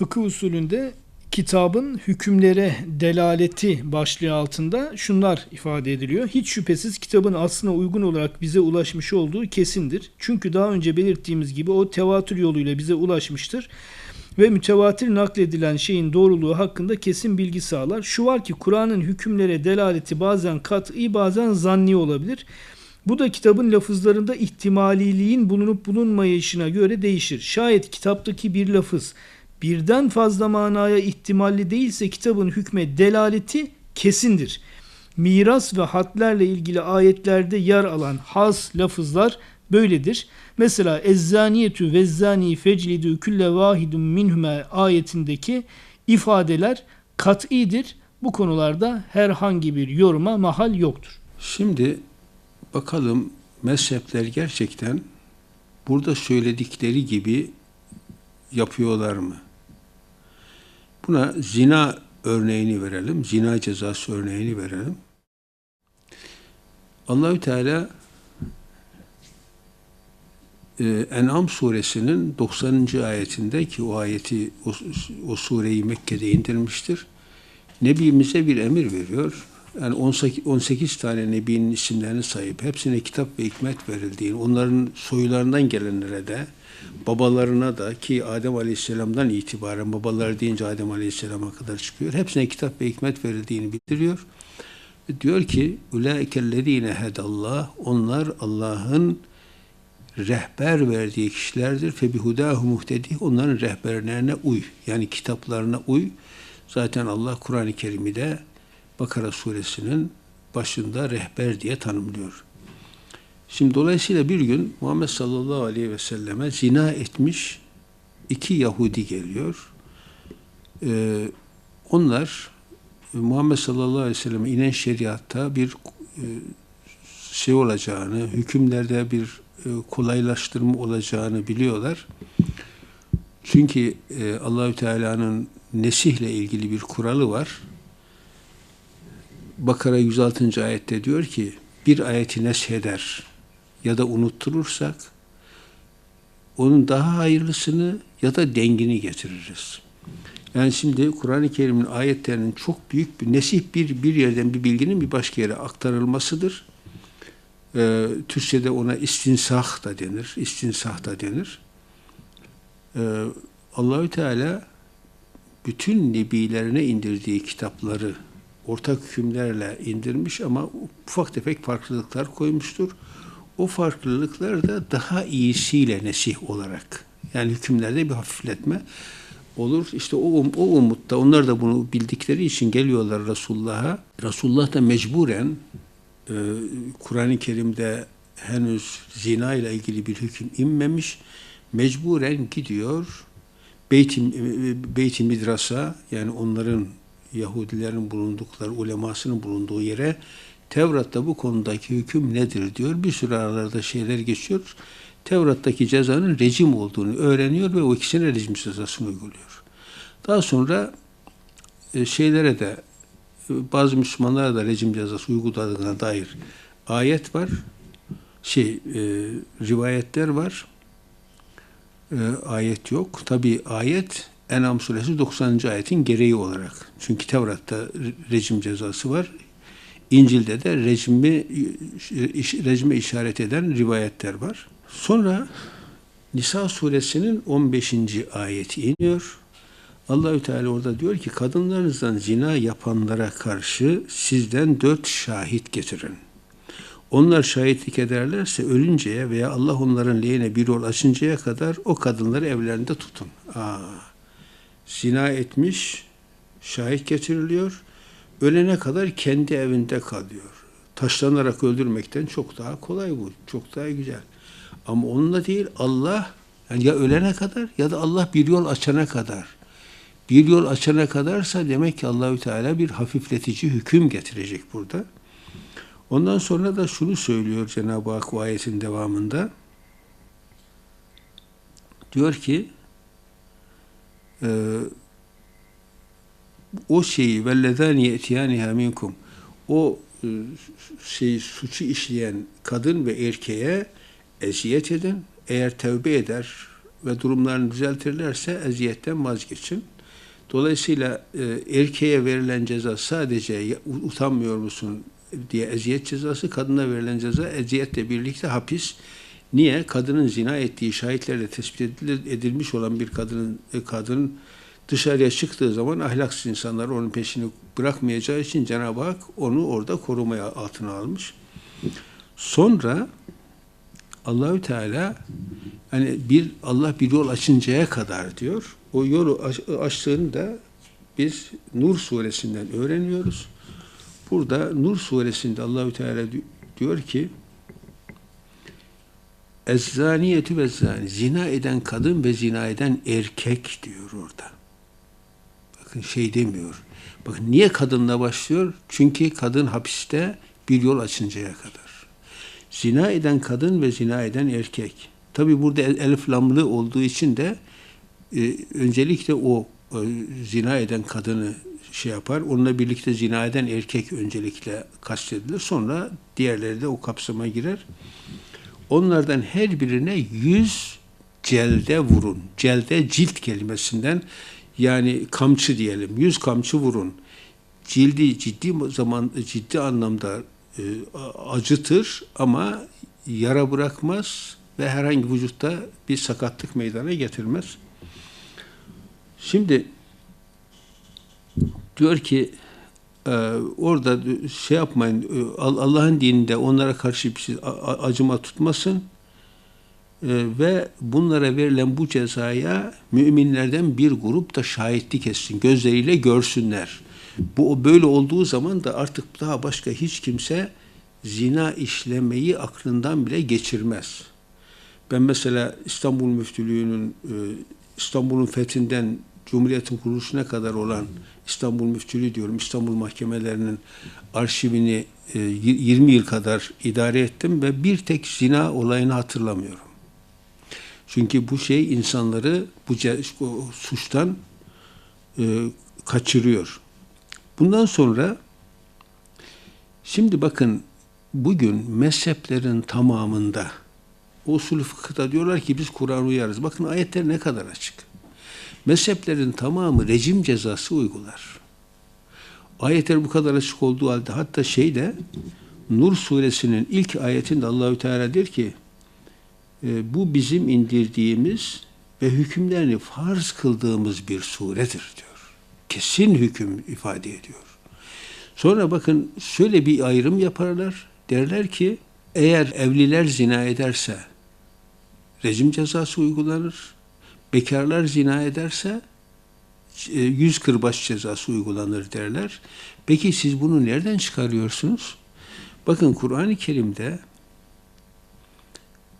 fıkıh usulünde kitabın hükümlere delaleti başlığı altında şunlar ifade ediliyor. Hiç şüphesiz kitabın aslına uygun olarak bize ulaşmış olduğu kesindir. Çünkü daha önce belirttiğimiz gibi o tevatür yoluyla bize ulaşmıştır ve mütevatir nakledilen şeyin doğruluğu hakkında kesin bilgi sağlar. Şu var ki Kur'an'ın hükümlere delaleti bazen kat'i bazen zanni olabilir. Bu da kitabın lafızlarında ihtimaliliğin bulunup bulunmayışına göre değişir. Şayet kitaptaki bir lafız birden fazla manaya ihtimalli değilse kitabın hükme delaleti kesindir. Miras ve hadlerle ilgili ayetlerde yer alan has lafızlar böyledir. Mesela ezzaniyetü ve zani feclidü külle vahidun minhüme ayetindeki ifadeler kat'idir. Bu konularda herhangi bir yoruma mahal yoktur. Şimdi bakalım mezhepler gerçekten burada söyledikleri gibi yapıyorlar mı? Buna zina örneğini verelim. Zina cezası örneğini verelim. Allahü Teala e, En'am suresinin 90. ayetinde ki o ayeti o, o sureyi Mekke'de indirmiştir. Nebimize bir emir veriyor. Yani 18, 18 tane nebinin isimlerini sayıp hepsine kitap ve hikmet verildiğini, onların soylarından gelenlere de babalarına da ki Adem Aleyhisselam'dan itibaren babalar deyince Adem Aleyhisselam'a kadar çıkıyor. Hepsine kitap ve hikmet verildiğini bildiriyor. Diyor ki Ulaikellezine hedallah onlar Allah'ın rehber verdiği kişilerdir. Febihudahu muhtedi onların rehberlerine uy. Yani kitaplarına uy. Zaten Allah Kur'an-ı Kerim'de Bakara suresinin başında rehber diye tanımlıyor. Şimdi dolayısıyla bir gün Muhammed sallallahu aleyhi ve selleme zina etmiş iki Yahudi geliyor. Ee, onlar Muhammed sallallahu aleyhi ve selleme inen şeriatta bir e, şey olacağını, hükümlerde bir e, kolaylaştırma olacağını biliyorlar. Çünkü e, Allahü Teala'nın nesihle ilgili bir kuralı var. Bakara 106. ayette diyor ki bir ayeti nesheder ya da unutturursak onun daha hayırlısını ya da dengini getiririz. Yani şimdi Kur'an-ı Kerim'in ayetlerinin çok büyük bir nesih bir bir yerden bir bilginin bir başka yere aktarılmasıdır. Ee, Türkçe'de ona istinsah da denir, istinsah da denir. Ee, Allahü Teala bütün nebilerine indirdiği kitapları ortak hükümlerle indirmiş ama ufak tefek farklılıklar koymuştur. O farklılıklar da daha iyisiyle nesih olarak yani hükümlerde bir hafifletme olur. İşte o, o umutta onlar da bunu bildikleri için geliyorlar Resulullah'a. Resulullah da mecburen e, Kur'an-ı Kerim'de henüz zina ile ilgili bir hüküm inmemiş. Mecburen gidiyor Beyt-i, Beyt Midras'a yani onların Yahudilerin bulundukları, ulemasının bulunduğu yere Tevrat'ta bu konudaki hüküm nedir diyor. Bir sürü aralarda şeyler geçiyor. Tevrat'taki cezanın rejim olduğunu öğreniyor ve o ikisine rejim cezasını uyguluyor. Daha sonra e, şeylere de e, bazı Müslümanlara da rejim cezası uyguladığına dair ayet var. Şey, e, rivayetler var. Ayet yok. Tabi ayet En'am suresi 90. ayetin gereği olarak. Çünkü Tevrat'ta rejim cezası var. İncil'de de rejimi rejime işaret eden rivayetler var. Sonra Nisa suresinin 15. ayeti iniyor. Allahü Teala orada diyor ki kadınlarınızdan zina yapanlara karşı sizden dört şahit getirin. Onlar şahitlik ederlerse ölünceye veya Allah onların lehine bir yol açıncaya kadar o kadınları evlerinde tutun. Aa, zina etmiş, şahit getiriliyor. Ölene kadar kendi evinde kalıyor. Taşlanarak öldürmekten çok daha kolay bu. Çok daha güzel. Ama onunla değil Allah yani ya ölene kadar ya da Allah bir yol açana kadar. Bir yol açana kadarsa demek ki Allahü Teala bir hafifletici hüküm getirecek burada. Ondan sonra da şunu söylüyor Cenab-ı Hak ayetin devamında. Diyor ki e, o şeyi vellezani yetiyaniha minkum o e, şey suçu işleyen kadın ve erkeğe eziyet edin. Eğer tevbe eder, ve durumlarını düzeltirlerse eziyetten vazgeçin. Dolayısıyla e, erkeğe verilen ceza sadece utanmıyor musun diye eziyet cezası, kadına verilen ceza eziyetle birlikte hapis. Niye? Kadının zina ettiği şahitlerle tespit edilmiş olan bir kadının e, kadın dışarıya çıktığı zaman ahlaksız insanlar onun peşini bırakmayacağı için Cenab-ı Hak onu orada korumaya altına almış. Sonra Allahü Teala hani bir Allah bir yol açıncaya kadar diyor. O yolu aç- açtığını da biz Nur suresinden öğreniyoruz. Burada Nur suresinde Allahü Teala di- diyor ki Ezzaniyetü ve zani zina eden kadın ve zina eden erkek diyor orada. Bakın şey demiyor. Bakın niye kadınla başlıyor? Çünkü kadın hapiste bir yol açıncaya kadar. Zina eden kadın ve zina eden erkek. Tabi burada el- elif lamlı olduğu için de e, öncelikle o e, zina eden kadını şey yapar. Onunla birlikte zina eden erkek öncelikle kastedilir. Sonra diğerleri de o kapsama girer. Onlardan her birine yüz celde vurun. Celde cilt kelimesinden yani kamçı diyelim. Yüz kamçı vurun. Cildi ciddi zaman ciddi anlamda e, acıtır ama yara bırakmaz ve herhangi vücutta bir sakatlık meydana getirmez. Şimdi diyor ki orada şey yapmayın e, Al- Allah'ın dininde onlara karşı bir şey, acıma tutmasın E, ve bunlara verilen bu cezaya müminlerden bir grup da şahitlik etsin gözleriyle görsünler. Bu böyle olduğu zaman da artık daha başka hiç kimse zina işlemeyi aklından bile geçirmez. Ben mesela İstanbul Müftülüğü'nün e, İstanbul'un fethinden Cumhuriyet'in kuruluşuna kadar olan İstanbul Müftülüğü diyorum İstanbul mahkemelerinin arşivini e, y- 20 yıl kadar idare ettim ve bir tek zina olayını hatırlamıyorum. Çünkü bu şey insanları bu suçtan e, kaçırıyor. Bundan sonra şimdi bakın bugün mezheplerin tamamında o usulü fıkıhta diyorlar ki biz Kur'an uyarız. Bakın ayetler ne kadar açık. Mezheplerin tamamı rejim cezası uygular. Ayetler bu kadar açık olduğu halde hatta şeyde Nur suresinin ilk ayetinde Allahü Teala der ki e, bu bizim indirdiğimiz ve hükümlerini farz kıldığımız bir suredir diyor. Kesin hüküm ifade ediyor. Sonra bakın şöyle bir ayrım yaparlar. Derler ki eğer evliler zina ederse rejim cezası uygulanır. Bekarlar zina ederse e, yüz kırbaç cezası uygulanır derler. Peki siz bunu nereden çıkarıyorsunuz? Bakın Kur'an-ı Kerim'de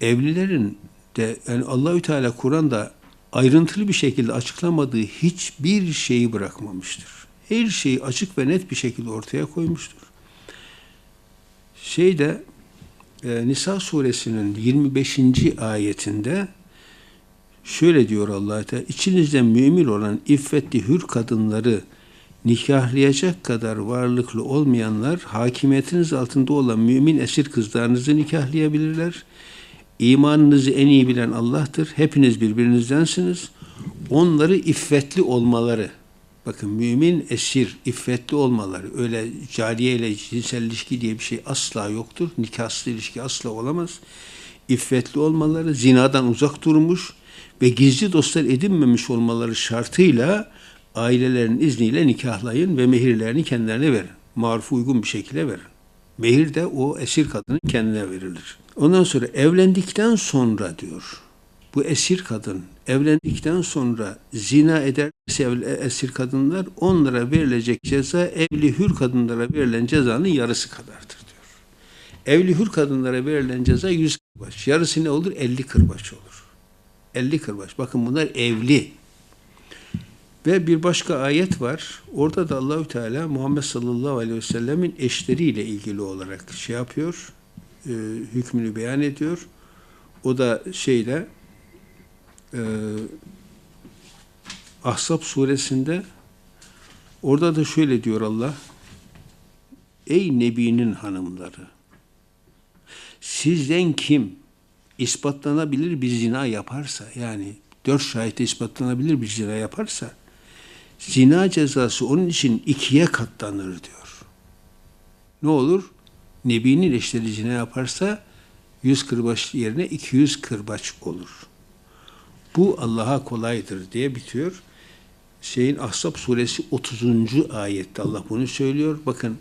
evlilerin de yani Allahü Teala Kur'an'da ayrıntılı bir şekilde açıklamadığı hiçbir şeyi bırakmamıştır. Her şeyi açık ve net bir şekilde ortaya koymuştur. Şeyde e, Nisa suresinin 25. ayetinde şöyle diyor Allah Teala içinizde mümin olan iffetli hür kadınları nikahlayacak kadar varlıklı olmayanlar hakimiyetiniz altında olan mümin esir kızlarınızı nikahlayabilirler. İmanınızı en iyi bilen Allah'tır. Hepiniz birbirinizdensiniz. Onları iffetli olmaları, bakın mümin esir, iffetli olmaları, öyle cariye ile cinsel ilişki diye bir şey asla yoktur. Nikahsız ilişki asla olamaz. İffetli olmaları, zinadan uzak durmuş ve gizli dostlar edinmemiş olmaları şartıyla ailelerin izniyle nikahlayın ve mehirlerini kendilerine verin. Marufu uygun bir şekilde verin. Mehir de o esir kadının kendine verilir. Ondan sonra evlendikten sonra diyor, bu esir kadın evlendikten sonra zina ederse esir kadınlar onlara verilecek ceza evli hür kadınlara verilen cezanın yarısı kadardır diyor. Evli hür kadınlara verilen ceza 100 kırbaç. Yarısı ne olur? 50 kırbaç olur. 50 kırbaç. Bakın bunlar evli. Ve bir başka ayet var. Orada da Allahü Teala Muhammed sallallahu aleyhi ve sellemin eşleriyle ilgili olarak şey yapıyor. e, hükmünü beyan ediyor. O da şeyde e, Ahzab suresinde orada da şöyle diyor Allah. Ey Nebi'nin hanımları sizden kim ispatlanabilir bir zina yaparsa yani dört şahitle ispatlanabilir bir zina yaparsa zina cezası onun için ikiye katlanır diyor. Ne olur? Nebinin eşleri zina yaparsa 100 kırbaç yerine 200 kırbaç olur. Bu Allah'a kolaydır diye bitiyor. Şeyin Ahzab suresi 30. ayette Allah bunu söylüyor. Bakın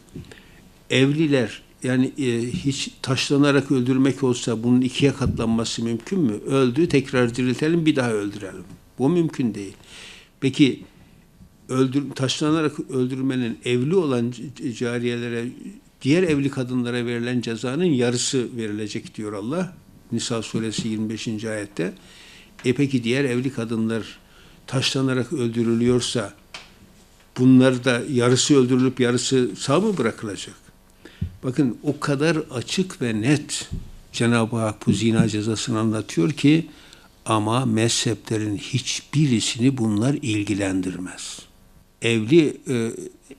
evliler yani e, hiç taşlanarak öldürmek olsa bunun ikiye katlanması mümkün mü? Öldü tekrar diriltelim bir daha öldürelim. Bu mümkün değil. Peki öldür, taşlanarak öldürmenin evli olan cariyelere diğer evli kadınlara verilen cezanın yarısı verilecek diyor Allah. Nisa suresi 25. ayette. E peki diğer evli kadınlar taşlanarak öldürülüyorsa bunlar da yarısı öldürülüp yarısı sağ mı bırakılacak? Bakın o kadar açık ve net Cenab-ı Hak bu zina cezasını anlatıyor ki ama mezheplerin hiçbirisini bunlar ilgilendirmez. Evli e,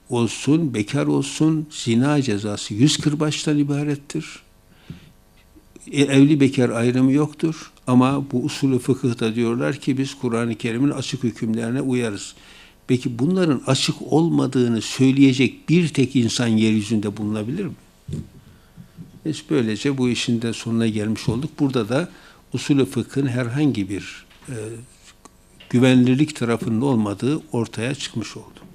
olsun, bekar olsun zina cezası yüz kırbaçtan ibarettir. E, evli bekar ayrımı yoktur. Ama bu usulü fıkıhta diyorlar ki biz Kur'an-ı Kerim'in açık hükümlerine uyarız. Peki bunların açık olmadığını söyleyecek bir tek insan yeryüzünde bulunabilir mi? Biz böylece bu işin de sonuna gelmiş olduk. Burada da usulü fıkhın herhangi bir e, güvenlilik tarafının olmadığı ortaya çıkmış oldu.